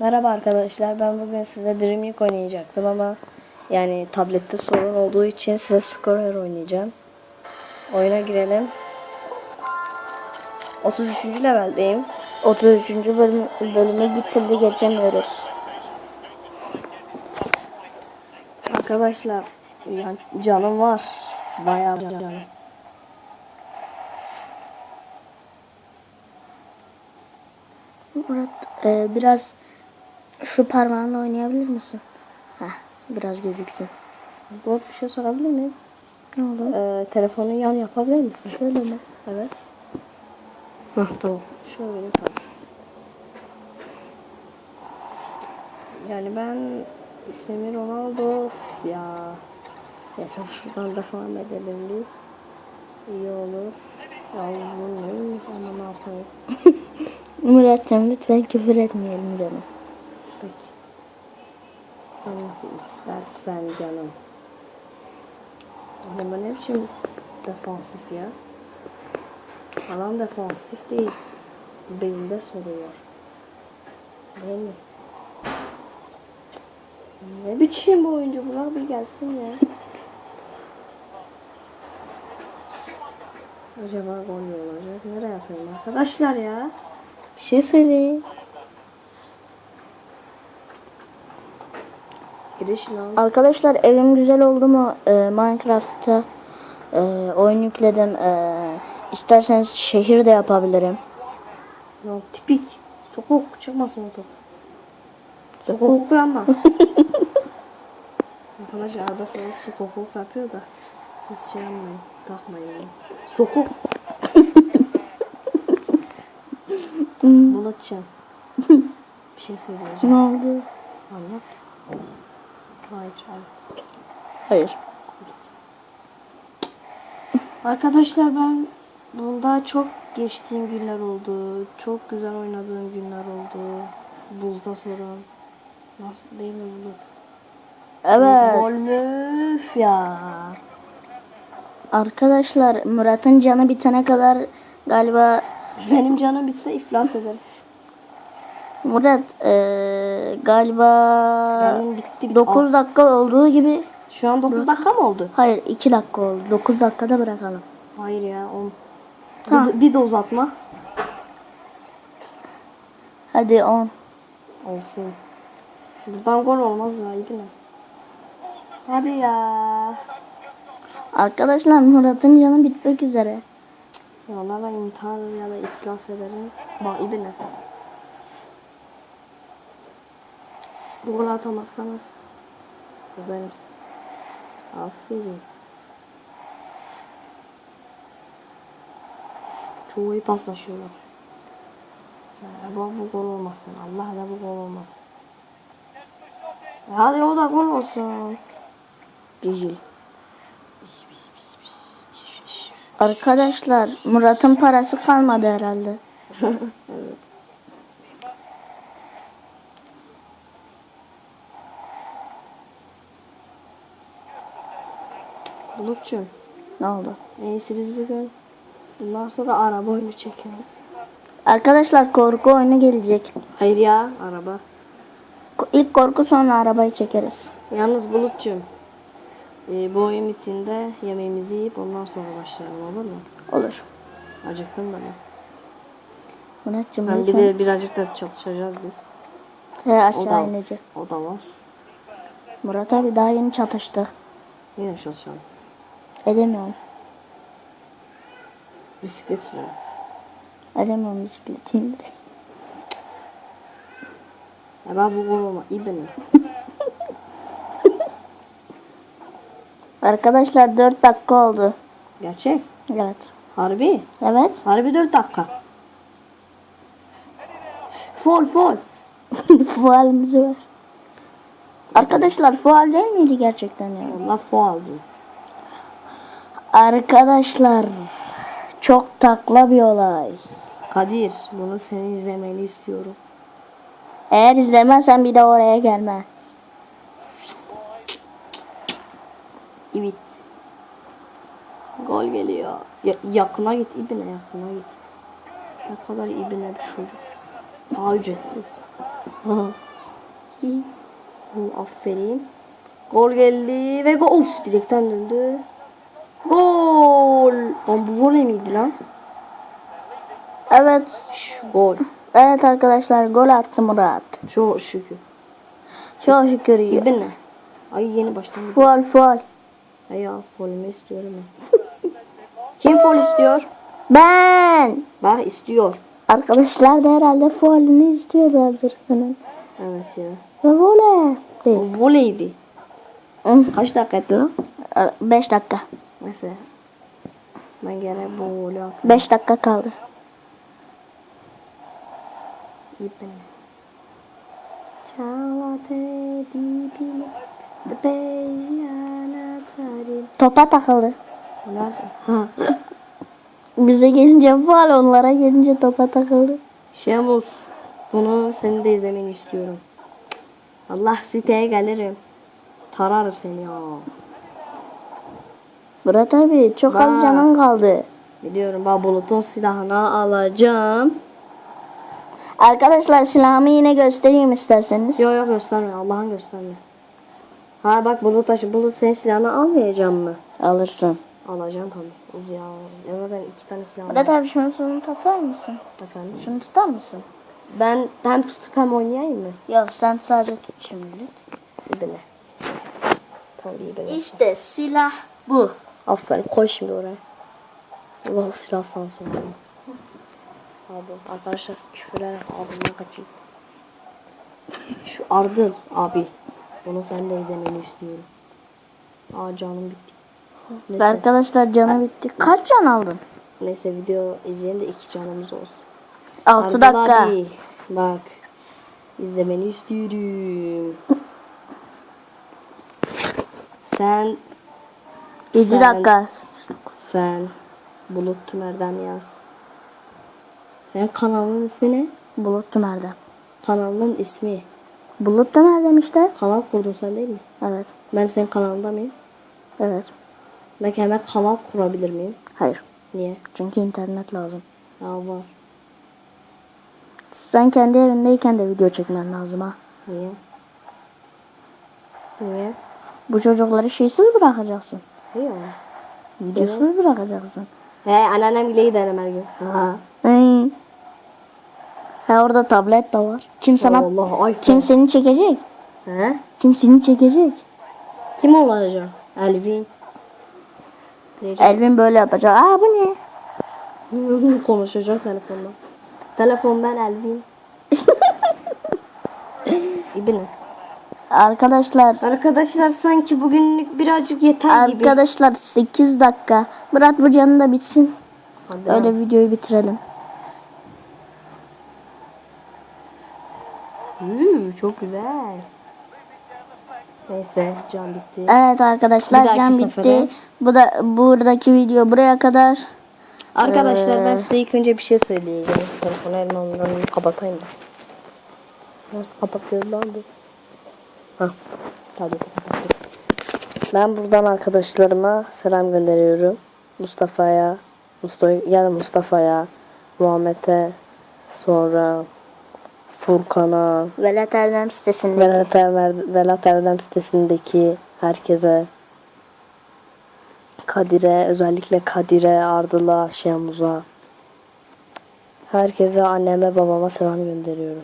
Merhaba arkadaşlar. Ben bugün size Dream oynayacaktım ama yani tablette sorun olduğu için size Scorer oynayacağım. Oyuna girelim. 33. leveldeyim. 33. bölüm, bölümü bitirdi geçemiyoruz. Arkadaşlar yani canım var. Bayağı canım. Murat e, biraz şu parmağınla oynayabilir misin? Heh, biraz gözüksün. Dur bir şey sorabilir miyim? Ne olur? Ee, telefonu yan yapabilir misin? Şöyle mi? Evet. Hah tamam. Şöyle yapalım. Yani ben ismimi Ronaldo Of ya. Neyse şuradan devam edelim biz. İyi olur. Ya bu ne? Ama ne yapayım? Muratcığım lütfen küfür etmeyelim canım. Peki. Sen nasıl istersen canım. Ama ne biçim defansif ya? Adam defansif değil. Belinde sorun var. Değil mi? Ne biçim bu oyuncu Burak bir gelsin ya. Acaba gol olacak? Nereye atayım arkadaşlar ya? Bir şey söyleyin. Giriş lan. Arkadaşlar evim güzel oldu mu? E, Minecraft'ta e, oyun yükledim. E, isterseniz şehir de yapabilirim. Ya tipik. Sokak çıkmasın o. Sokak ama. Arkadaşlar arada sırada sokak yapıyor da. Siz şey yapmayın. Takmayın. Sokak. Bulatacağım. Bir şey söyleyeceğim. Ne oldu? Anlat. Hayır. Hayır. Arkadaşlar ben bunda çok geçtiğim günler oldu. Çok güzel oynadığım günler oldu. Buzda sorun. Nasıl değil mi Bulut? Evet. Üf ya. Arkadaşlar Murat'ın canı bitene kadar galiba Benim canım bitse iflas ederim. Murat eee, galiba Canım bitti. 9 dakika olduğu gibi Şu an 9 dakika mı oldu? hayır 2 dakika oldu. 9 dakikada bırakalım. Hayır ya 10. Tamam. Bir, de uzatma. Hadi 10. Olsun. Buradan gol olmaz ya. iyi mi? Hadi ya. Arkadaşlar Murat'ın canı bitmek üzere. Valla ben intihar ya da iflas ederim. Bak ibine. Bu gol atamazsanız üzeriz. Aferin. Çoğu iyi paslaşıyorlar. Ya bu, bu gol olmasın. Allah da bu gol olmasın. E hadi o da gol olsun. Cicil. Arkadaşlar Murat'ın parası kalmadı herhalde. evet. Bulutçum. Ne oldu? En iyisi biz bugün bundan sonra araba oyunu çekelim. Arkadaşlar korku oyunu gelecek. Hayır ya araba. Ko- İlk korku sonra arabayı çekeriz. Yalnız Bulutçum. E, bu oyun bittiğinde yemeğimizi yiyip ondan sonra başlayalım olur mu? Olur. Acıktım da ben. Murat'cığım Hem bir lütfen. de birazcık da çalışacağız biz. He, aşağı ineceğiz. o da var. Murat abi daha yeni çatıştı. Yine çalışalım. Edemiyorum. Bisiklet sürelim. Edemiyorum bisikleti indireyim. Ya ben bu olma. İyi benim. Arkadaşlar 4 dakika oldu. Gerçek. Evet. Harbi. Evet. Harbi 4 dakika. Fol fol. Fualimizi ver. Arkadaşlar fual değil miydi gerçekten ya? Allah diyor. Arkadaşlar çok takla bir olay. Kadir bunu seni izlemeni istiyorum. Eğer izlemezsen bir de oraya gelme. Evet. Gol geliyor. Ya- yakına git ibine yakına git. Ne kadar ibine bir çocuk. Daha ücretsiz. Aferin. Gol geldi ve gol. Of direkten döndü. Lan bu voley miydi lan? Evet. Şu gol. Evet arkadaşlar gol attı Murat. Çok şükür. Çok şükür iyi. Ne? Ay yeni başladı. Fual fual. Ay ya folümü istiyorum ben. Kim fol istiyor? Ben. Bak istiyor. Arkadaşlar da herhalde fualini istiyorlardır senin. Evet ya. Ve voley. Voleydi. Kaç dakikaydı lan? 5 dakika. Neyse. Ben gene bu voley atayım. 5 dakika kaldı. İbn. Çalate di pi. De pejana tarin. Topa takıldı. O nerede? Ha. Bize gelince fual onlara gelince topa takıldı. Şemus. Bunu senin de izlemeni istiyorum. Allah siteye gelirim. Tararım seni ya. Murat abi çok Vay. az canın kaldı. Biliyorum ben bulutun silahını alacağım. Arkadaşlar silahımı yine göstereyim isterseniz. Yok yok gösterme Allah'ın gösterme. Ha bak bulut taşı bulut senin silahını almayacağım mı? Alırsın. Alacağım tabii. Uz ya. Ya ben iki tane silah Murat abi şunu şunu tutar mısın? Efendim. Şunu tutar mısın? Ben hem tutup hem oynayayım mı? Yok sen sadece tut şimdilik. İbine. İyi böyle. İşte silah bu. Aferin koy şimdi oraya. Allah silah sana sonra. Abi arkadaşlar küfürler ağzımdan kaçıyor. Şu Ardıl abi. Bunu sen de izlemeni istiyorum. Aa canım bitti. Neyse, Arkadaşlar canı bitti. Kaç can aldın? neyse video izleyen de iki canımız olsun. 6 Ardıl dakika. abi, bak. izlemeni istiyorum. Sen 7 sen- dakika. Sen Bulut Tümer'den yaz. Senin kanalının ismi ne? Bulut Tümer'den. Kanalının ismi. Bulut Tümer demişler. Kanal kurdun sen değil mi? Evet. Ben senin kanalında mıyım? Evet. Ben hemen kanal kurabilir miyim? Hayır. Niye? Çünkü internet lazım. Ya var. Sen kendi evindeyken de video çekmen lazım ha. Niye? Niye? Bu çocukları şeysiz bırakacaksın. Niye? Videosuz bırakacaksın. He anneannem bile giderim her gün. Ha. Hey. Ha orada tablet de var. Kim sana Allah iPhone. kim seni çekecek? He? Kim seni çekecek? Kim olacak? Elvin. Diyecek. Elvin böyle yapacak. Aa bu ne? Konuşacak telefonda. Telefon ben Elvin. İbni. Arkadaşlar Arkadaşlar sanki bugünlük birazcık yeter gibi. Arkadaşlar 8 dakika. Murat bu canı da bitsin. Hadi Öyle Öyle. videoyu bitirelim. çok güzel. Neyse can bitti. Evet arkadaşlar can sefere. bitti. Bu da buradaki video buraya kadar. Arkadaşlar ben Ee, size ilk önce bir şey söyleyeceğim. Telefonu elime almadan kapatayım da. Nasıl kapatıyor lan bu? Hah. Tabii. Ben buradan arkadaşlarıma selam gönderiyorum. Mustafa'ya, Mustafa, yani Mustafa'ya, Muhammed'e, sonra Furkan'a, Velet Erdem sitesinde. Velat Erdem, Velat Erdem sitesindeki herkese Kadir'e özellikle Kadir'e, Ardıl'a, Şemuz'a herkese anneme babama selam gönderiyorum.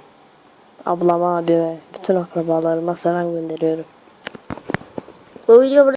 Ablama, abime, bütün akrabalarıma selam gönderiyorum. Bu video